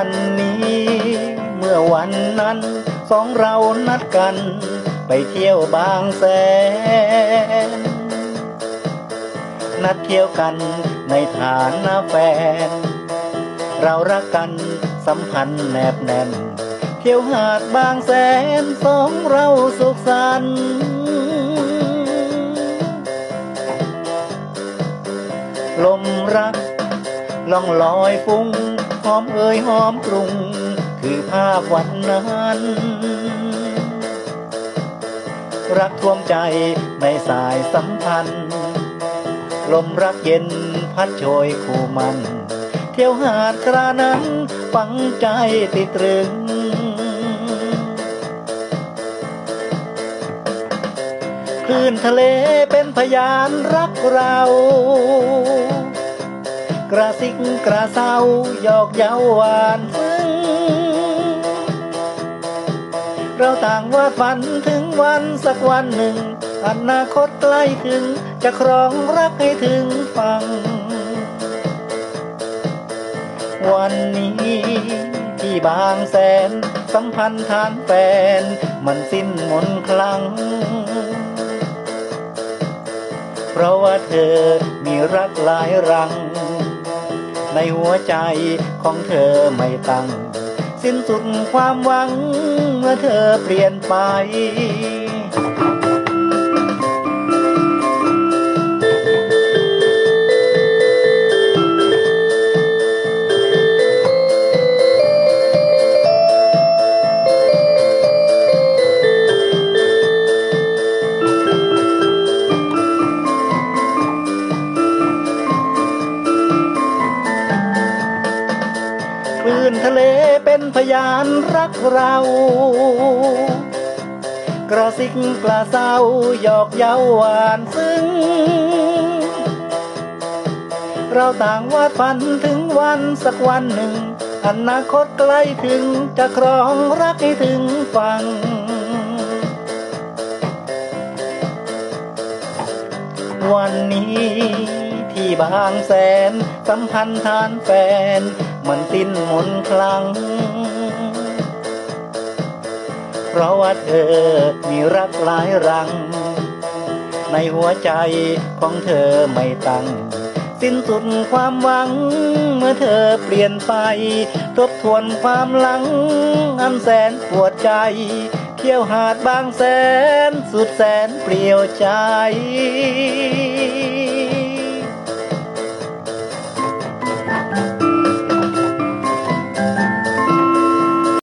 วันนี้ เมื่อวันนั้นสองเรานัดกัน ไปเที่ยวบางแสน นัดเที่ยวกันในฐานาแฟน เรารักกันสัมพันธ์แนบแน่น เที่ยวหาดบางแสนสองเราสุขสันต์ ล่องลอยฟุ้งหอมเอ่ยหอมกรุง คือภาพวันนั้น รักท่วมใจในสายสัมพันธ์ ลมรักเย็นพัดโชยคู่มัน เที่ยวหาดครานั้นฝังใจติดตรึงคลื่นทะเลเป็นพยานรักเรา กระซิกกระเซาหยอกเย้าหวานซึ้งเราต่างวาดฝันถึงวันสักวันหนึ่ง อนาคตใกล้ถึง จะครองรักให้ถึงฟัง วันนี้ที่บางแสน สัมพันธ์ทานแฟน มันสิ้นมนคลัง เพราะว่าเธอมีรักหลายรัง ในหัวใจของเธอไม่ตั้ง สิ้นสุดความหวังเมื่อเธอเปลี่ยนไป นทะเลเป็นพยานรักเรา กระซิกกระเซาหยอกเย้าหวานซึ้ง เราต่างวาดฝันถึงวันสักวันหนึ่ง อนาคตใกล้ถึงจะครองรักให้ถึงฟังวันนี้ ที่บางแสนสัมพันธ์ทานแฟน มันสิ้นมนคลัง เพราะว่าเธอมีรักหลายรัง ในหัวใจของเธอไม่ตั้งสิ้นสุดความหวัง เมื่อเธอเปลี่ยนไป ทบทวนความหลัง อันแสนปวดใจ เที่ยวหาดบางแสน สุดแสนเปลี่ยวใจ